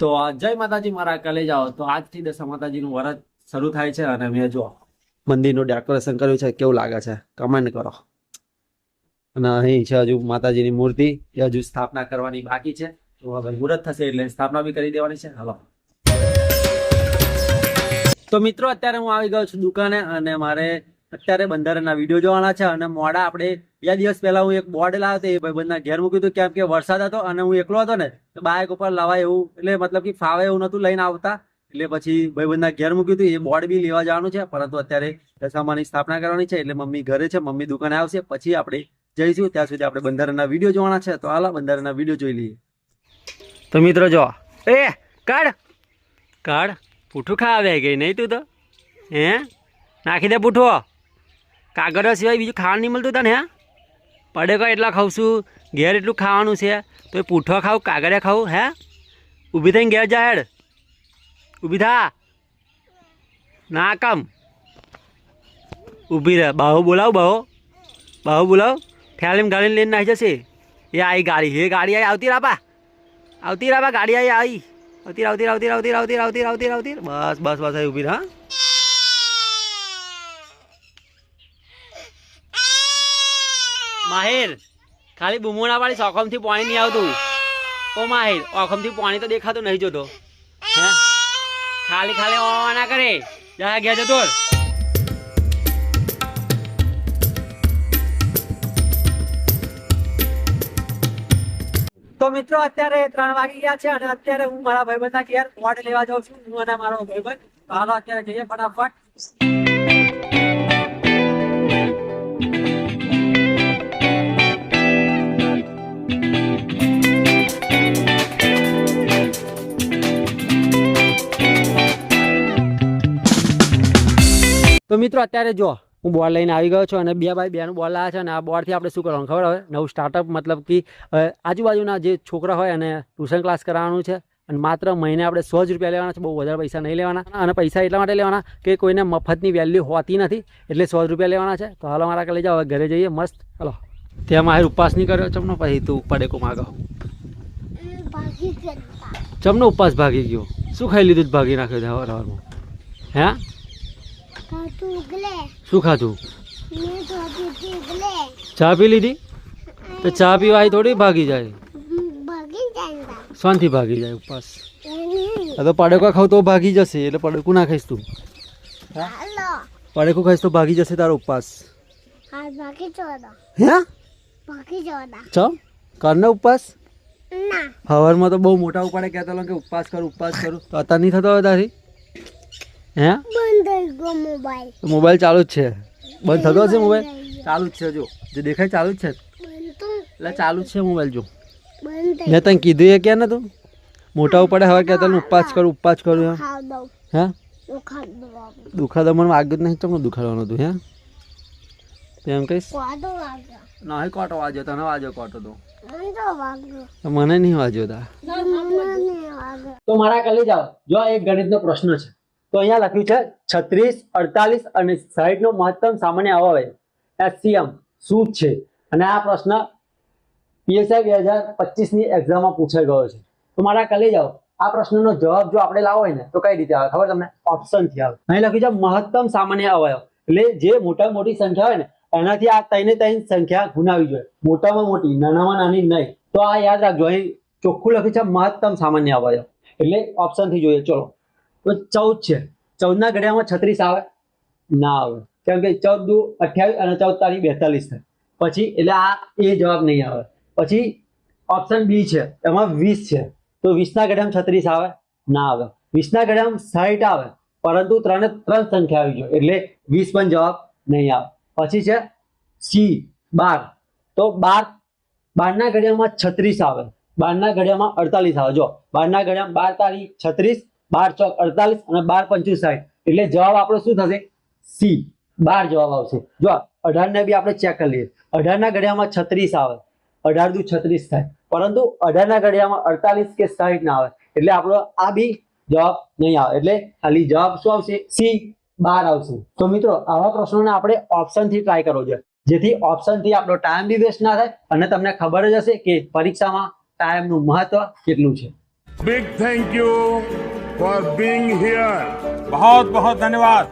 તો, જય માતાજી, મારા કલે જાઓ તો આજથી દશા માતાજીનું વરત શરૂ થાય છે અને મેં જો મંદિરનું ડેકોરેશન કર્યું છે, કેવું લાગે છે? કમેન્ટ કરો. અને અહીં છે હજુ માતાજીની મૂર્તિ, એ હજુ સ્થાપના કરવાની બાકી છે. તો હવે મુહૂર્ત થશે એટલે સ્થાપના બી કરી દેવાની છે. હલો. તો મિત્રો, અત્યારે હું આવી ગયો છું દુકાને અને મારે અત્યારે બંધારણના વીડિયો જોવાના છે અને મોડા આપણે બે દિવસ પહેલા હું એક બોર્ડ લાવ્યો હતો એ ભાઈબંધના ઘેર મૂક્યું હતું કેમ કે વરસાદ હતો અને હું એકલો હતો ને તો બાઇક ઉપર લવાય એવું એટલે મતલબ કે ફાવે એવું નતું લઈને આવતા એટલે પછી ભાઈબંધના ઘેર મૂક્યું હતું એ બોર્ડ બી લેવા જવાનું છે પરંતુ અત્યારે દશામાની સ્થાપના કરવાની છે એટલે મમ્મી ઘરે છે મમ્મી દુકાને આવશે પછી આપણે જઈશું ત્યાં સુધી આપણે બંધારણના વીડિયો જોવાના છે તો હાલા બંધારણના વીડિયો જોઈ લઈએ. તો મિત્રો જો એ કાઢ. કાઢ? પૂઠું ખાવા ગઈ નહીં તું તો? હે? નાખી દે પૂઠો કાગળ સિવાય બીજું ખાવાનું નહીં મળતું તને, હે? પડેકા એટલા ખાઉં છું ઘેર એટલું ખાવાનું છે તો એ પૂઠો ખાવું કાગળે ખાવું, હે? ઊભી થઈને ઘેર જા હેડ. ઊભી થા. ના કામ. ઊભી રહે. બાહુ બોલાવ, બાહુ. બાહુ બોલાવ. ઠેલીમ ગાડીને લઈને નાખી જશે. એ આવી ગાડી. એ ગાડી આવી આવતી રાપા. આવતી રાપા, ગાડી આવી આવી આવતી આવતી આવતી આવતી આવતી આવતી આવતી આવતી. બસ બસ બસ આવી ઊભી રહે, હા? માહિર. ખાલી બૂમો વાળી ઓખમથી પાણી નહીં આવતું. ઓ માહિર, ઓખમથી પાણી તો દેખાતું નહીં જોતો. ખાલી ખાલી ઓ ના કરે. જા ગયા જતો તો મિત્રો, અત્યારે ત્રણ વાગી ગયા છે અને અત્યારે હું મારા ભાઈબંધના ઘેર વોટ લેવા જાઉં છું. હું અને મારો ભાઈબંધ હાલો અત્યારે જઈએ ફટાફટ. તો મિત્રો અત્યારે જો, હું બોલ લઈને આવી ગયો છું અને બે બાય બેનું બોલ લાવ્યા છે અને આ બોલથી આપણે શું કરવાનું ખબર હવે? નવું સ્ટાર્ટઅપ મતલબ કે આજુબાજુના જે છોકરા હોય અને ટ્યુશન ક્લાસ કરાવવાનું છે અને માત્ર મહિને આપણે સો જ રૂપિયા લેવાના છે, બહુ વધારે પૈસા નહીં લેવાના અને પૈસા એટલા માટે લેવાના કે કોઈને મફતની વેલ્યુ હોતી નથી એટલે સો રૂપિયા લેવાના છે. તો હાલો મારા કલે જાઓ ઘરે જઈએ મસ્ત. હલો. ત્યાં મારે ઉપવાસ નહીં કર્યો ચમનો પછી તું પડે કો માગો ચમનો ઉપવાસ ભાગી ગયો. શું ખાઈ લીધું ભાગી નાખ્યો હવાર હવારમાં? હે? શું ખાધું? ચા પી લીધી? તો ચા પીવા થોડી ભાગી જાય. શાંતિ ભાગી જાય ઉપવાસ. તો પાડકો ખાવ તો ભાગી જશે એટલે પડેકું ના ખાઈશ તું. હાલો. ખાઈશ તો ભાગી જશે તારો ઉપવાસ. કરને ઉપવાસ? હવારમાં તો બહુ મોટા ઉપાડે કહેતો હતો કે ઉપવાસ કરું ઉપવાસ કરું. તો અત્યારે નહીં થતો હવે તારી? હે? બંધ ગયો મોબાઈલ. મોબાઈલ ચાલુ જ છે. બંધ થતો હશે મોબાઈલ? ચાલુ જ છે જો. જે દેખાય ચાલુ જ છે. એટલે ચાલુ જ છે મોબાઈલ જો. મેં તને કીધું એ કે ને તું? મોટા ઉપાડે હવે કે તને ઉપવાસ કરું ઉપવાસ કરું એમ ખાવ હે? દુખા મને વાગ્યું જ નહીં તમને દુખાડવાનું હતું હે? તો એમ કહીશ? ના હે કોટો વાજ્યો તને વાજ્યો કોટો તો. મને તો વાગ્યો. તો મને નહીં વાજ્યો તા. તો મારા કલી જાઓ. જો એક ગણિતનો પ્રશ્ન છે. તો અહીંયા લખ્યું છે છત્રીસ, અડતાલીસ અને સાહીઠ નો મહત્તમ સામાન્ય અવયવ એસસીએમ શું છે? અને આ પ્રશ્ન પીએસઆઈ બે હજાર પચીસની એક્ઝામમાં પૂછાઈ ગયો છે. તો મારા કલે જાઓ આ પ્રશ્નનો જવાબ જો આપણે લાવો હોય ને, તો કઈ રીતે આવે? ખબર તમને? ઓપ્શનથી આવે. અહીં લખ્યું છે મહત્તમ સામાન્ય અવયવ. એટલે જે મોટામાં મોટી સંખ્યા હોય ને, એનાથી આ ત્રણે ત્રણ સંખ્યા ગુનાવી જોઈએ. મોટામાં મોટી, નાનામાં નાની નહીં. તો આ યાદ રાખજો. અહીં ચોખ્ખું લખ્યું છે મહત્તમ સામાન્ય અવયવ. એટલે ઓપ્શનથી જોઈએ. ચલો. તો ચૌદ છે. ચૌદના ઘડિયામાં છત્રીસ આવે? ના આવે. કેમ કે ચૌદ દુ અઠ્યાવીસ અને ચૌદ તારીખ બેતાલીસ થાય. પછી એટલે આ એ જવાબ નહીં આવે. પછી ઓપ્શન બી છે. એમાં વીસ છે. તો વીસના ઘડિયામાં છત્રીસ આવે? ના આવે. વીસના ઘડિયામાં સાઠ આવે. પરંતુ ત્રણે ત્રણ સંખ્યા આવી જોઈએ એટલે વીસ પણ જવાબ નહીં આવે. પછી છે સી બાર. તો બાર, બારના ઘડિયામાં છત્રીસ આવે. બારના ઘડિયામાં અડતાલીસ આવે. જો, બારના ઘડિયામાં બાર તારીખ, છત્રીસ બાર ચોક અડતાલીસ અને બાર પંચું સાઠ એટલે જવાબ આપણો શું થશે? સી. બાર જવાબ આવશે. જો અઢારને બી આપણે ચેક કરી લઈએ. અઢારના ઘડિયામાં છત્રીસ આવે. અઢાર દુ છત્રીસ થાય. પરંતુ અઢારના ઘડિયામાં અડતાલીસ કે સાઠ ના આવે. એટલે આપણો આ બી જવાબ નહીં આવે. એટલે ખાલી જવાબ શું આવશે? સી. બાર આવશે. તો મિત્રો, આવા પ્રશ્નોને આપણે ઓપ્શનથી ટ્રાય કરવો જોઈએ. જેથી ઓપ્શનથી આપણો ટાઈમ બી વેસ્ટ ના થાય અને તમને ખબર જ હશે કે પરીક્ષામાં ટાઈમનું મહત્વ કેટલું છે. Big thank you. for being here. बहुत बहुत धन्यवाद